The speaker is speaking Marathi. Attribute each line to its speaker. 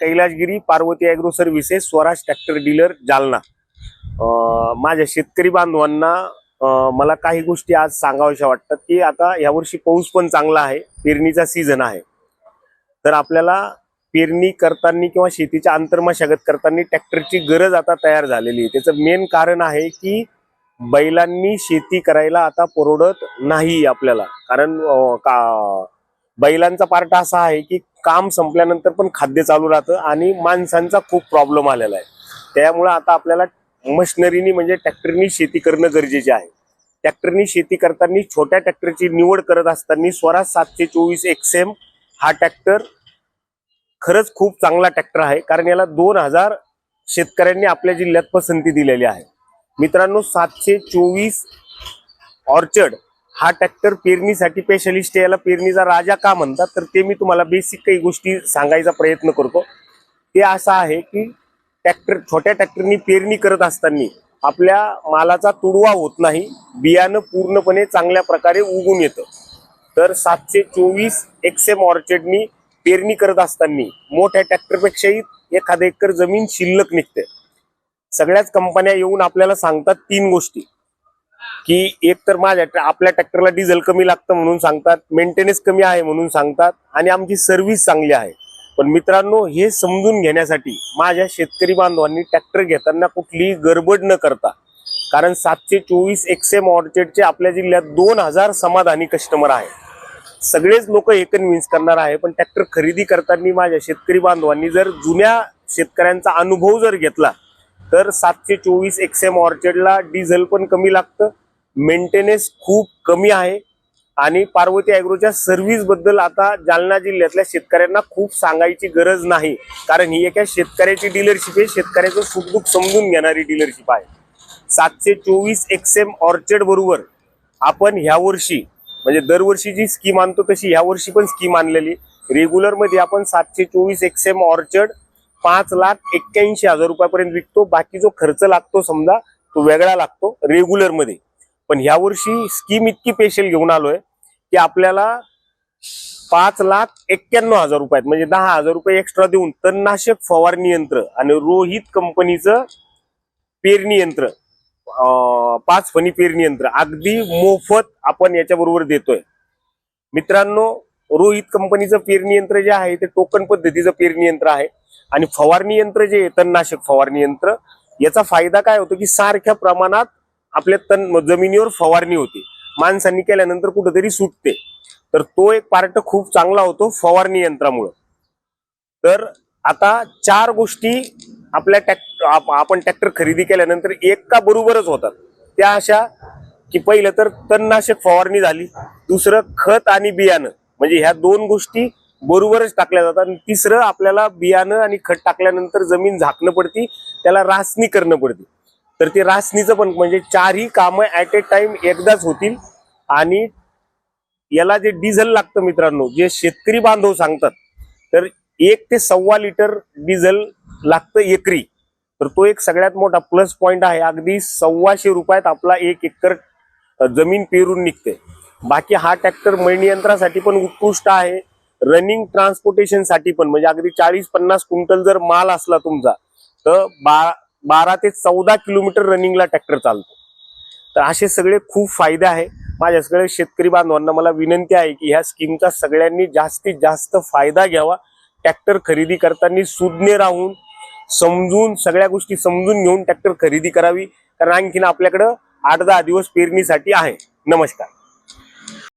Speaker 1: Kailasgiri Parvati agro services Swaraj tractor dealer Jalna. माझ्या शेतकरी बांधवांना मला काही गोष्टी आज सांगाव्याशा वाटतात की आता यावर्षी पाऊस पण चांगला आहे पेरणीचा सीझन आहे. तर आपल्याला पेरणी करताना किंवा शेतीच्या आंतरमशागत करताना ट्रॅक्टरची गरज आता तयार झालेली आहे. त्याचं मेन कारण आहे की बैलांनी शेती करायला आता परवडत नाही आपल्याला. कारण का बैलांचा पार्ट असा आहे की काम संपल्यानंतर पण खाद्य चालू राहतं आणि माणसांचा खूप प्रॉब्लेम आलेला आहे. त्यामुळे आता आपल्याला मशिनरीनी म्हणजे ट्रॅक्टरनी शेती करणं गरजेचे आहे. ट्रॅक्टरनी शेती करताना छोट्या ट्रॅक्टरची निवड करत असताना स्वराज सातशे चोवीस एक्सएम हा ट्रॅक्टर खरंच खूप चांगला ट्रॅक्टर आहे. कारण याला दोन हजार शेतकऱ्यांनी आपल्या जिल्ह्यात पसंती दिलेली आहे. मित्रांनो सातशे चोवीस ऑर्चर्ड हा ट्रॅक्टर पेरणीसाठी स्पेशलिस्ट याला पेरणीचा राजा का म्हणतात? तर ते मी तुम्हाला बेसिक काही गोष्टी सांगायचा प्रयत्न करतो. ते असं आहे की ट्रॅक्टर छोट्या ट्रॅक्टरनी पेरणी करत असताना आपल्या मालाचा तुडवा होत नाही बियाणं पूर्णपणे चांगल्या प्रकारे उगून येतं. तर सातशे चोवीस एक्सएम ऑर्चर्डनी पेरणी करत असताना मोठ्या ट्रॅक्टरपेक्षाही एखादं एकर जमीन शिल्लक निघते. सगळ्याच कंपन्या येऊन आपल्याला सांगतात तीन गोष्टी. की एक तर माझ्या आपल्या ट्रॅक्टरला डिझेल कमी लागतं म्हणून सांगतात मेंटेनन्स कमी आहे म्हणून सांगतात आणि आमची सर्व्हिस चांगली आहे. पण मित्रांनो हे समजून घेण्यासाठी माझ्या शेतकरी बांधवांनी ट्रॅक्टर घेताना कुठलीही गडबड न करता कारण सातशे चोवीस एक्सएम ऑर्चेडचे आपल्या जिल्ह्यात दोन हजार समाधानी कस्टमर आहे सगळेच लोक हे कन्व्हिन्स करणार आहे पण ट्रॅक्टर खरेदी करताना माझ्या शेतकरी बांधवांनी जर जुन्या शेतकऱ्यांचा अनुभव जर घेतला तर सातशे चोवीस एक्सएम ऑर्चेडला डिझेल पण कमी लागतं मेंटेनन्स खूप कमी आहे. आणि पार्वती ॲग्रोच्या सर्व्हिसबद्दल आता जालना जिल्ह्यातल्या शेतकऱ्यांना खूप सांगायची गरज नाही. कारण ही एका शेतकऱ्याची डीलरशिप आहे. शेतकऱ्याचं सुखदुःख समजून घेणारी डीलरशिप आहे. सातशे चोवीस एक्सएम ऑर्चर्ड बरोबर आपण ह्या वर्षी म्हणजे दरवर्षी जी स्कीम आणतो तशी ह्या वर्षी पण स्कीम आणलेली रेग्युलरमध्ये आपण सातशे चोवीस एक्सएम ऑर्चर्ड पाच लाख एक्क्याऐंशी हजार रुपयापर्यंत विकतो. बाकी जो खर्च लागतो समजा तो वेगळा लागतो. रेग्युलरमध्ये पण ह्या वर्षी स्कीम इतकी स्पेशल घेऊन आलोय की आपल्याला पाच लाख एक्क्याण्णव हजार रुपयात म्हणजे दहा हजार रुपये एक्स्ट्रा देऊन तणनाशक फवारणी यंत्र आणि रोहित कंपनीचं पेरणी यंत्र अं, पाच फणी पेरणी यंत्र अगदी मोफत आपण याच्याबरोबर देतोय. मित्रांनो रोहित कंपनीचं पेरणी यंत्र जे आहे ते टोकन पद्धतीचं पेरणी यंत्र आहे. आणि फवारणी यंत्र जे तणनाशक फवारणी यंत्र याचा फायदा काय होतो की सारख्या प्रमाणात आपल्या तण जमिनीवर फवारणी होते. माणसांनी केल्यानंतर कुठंतरी सुटते. तर तो एक पार्ट खूप चांगला होतो फवारणी यंत्रामुळं. तर आता चार गोष्टी आपल्या ट्रॅक्टर आपण ट्रॅक्टर खरेदी केल्यानंतर एका बरोबरच होतात. त्या अशा की पहिलं तर तणनाशक फवारणी झाली. दुसरं खत आणि बियाणं. म्हणजे ह्या दोन गोष्टी बरोबरच टाकल्या जातात. आणि तिसरं आपल्याला बियाणं आणि खत टाकल्यानंतर जमीन झाकणं पडती. त्याला रासणी करणं पडते. तर ते रासणीचं पण म्हणजे चारही कामं ऍट ए टाइम एकदाच होतील. आणि याला जे डिझेल लागतं मित्रांनो जे शेतकरी बांधव सांगतात तर एक ते सव्वा लिटर डिझेल लागतं एकरी. तर तो एक सगळ्यात मोठा प्लस पॉईंट आहे. अगदी सव्वाशे रुपयात आपला एक एकर जमीन पेरून निघते. बाकी हा ट्रॅक्टर मळणी यंत्रासाठी पण उत्कृष्ट आहे. रनिंग ट्रान्सपोर्टेशनसाठी पण म्हणजे अगदी चाळीस पन्नास क्विंटल जर माल असला तुमचा तर बा बारा ते चौदा किलोमीटर रनिंगला ट्रॅक्टर चालतो. तर असे सगळे खूप फायदे आहे. माझ्या सगळ्या शेतकरी बांधवांना मला विनंती आहे की ह्या स्कीमचा सगळ्यांनी जास्तीत जास्त फायदा घ्यावा. ट्रॅक्टर खरेदी करताना सुज्ञ राहून समजून सगळ्या गोष्टी समजून घेऊन ट्रॅक्टर खरेदी करावी. कारण आणखीन आपल्याकडं आठ दहा दिवस पेरणीसाठी आहे. नमस्कार.